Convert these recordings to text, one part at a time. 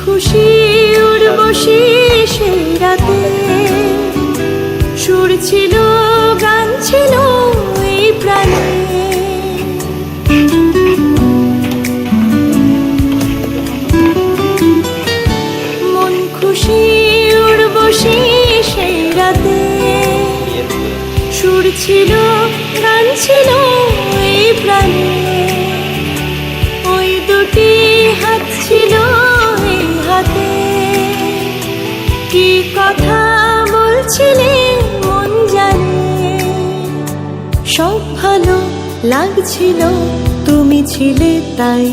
খুশি উর্বশী সেই রাতে ছিল, গান ছিল এই প্রাণে। ওই দুটি হাত ছিল এই হাতে। কি কথা বলছিলে, মন জানে। সব ভালো লাগছিল, তুমি ছিলে তাই।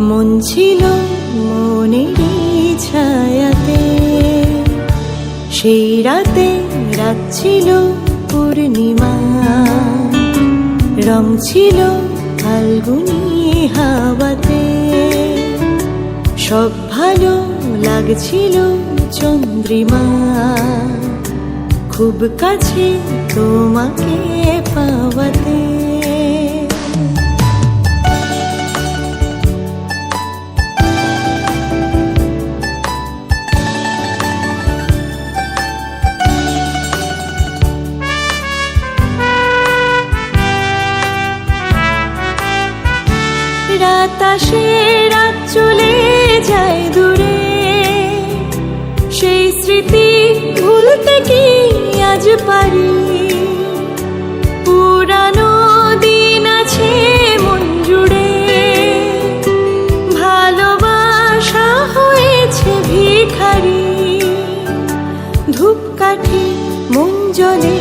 মন ছিল মনেরই ছায়াতে। সেই রাতে রাত ছিল পূর্ণিমা। রং ছিল ফাল্গুনি হাওয়াতে। সব ভালো লাগছিল চন্দ্রিমা। খুব কাছে তোমাকে পাওয়াতে। রাত আসে রাত চলে যায় দূরে। সেই স্মৃতি ভুলতে কি আজ পারি? পুরানো দিন আছে মন জুড়ে। ভালোবাসা হয়েছে ভিখারি। ধূপকাঠি মন জলে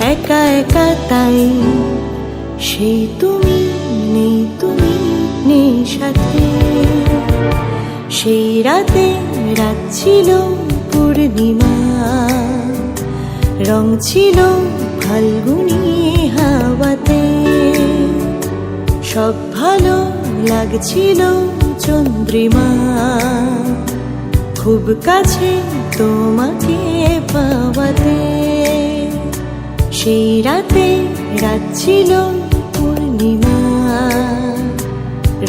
একা একা তাই। সেই তুমি নেই তুমি। সাথে সেই রাতে রাত ছিল পূর্ণিমা। রং ছিল ফাল্গুনি হাওয়াতে। সব ভালো লাগছিল চন্দ্রিমা। খুব কাছে তোমাকে পাওয়াতে। সেই রাতে রাত ছিল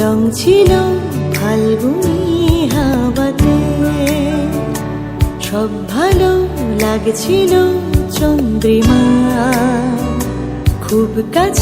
রং ছিল ফাল্গুনি হাওয়াতে। সব ভালো লাগছিল চন্দ্রিমা। খুব কাছে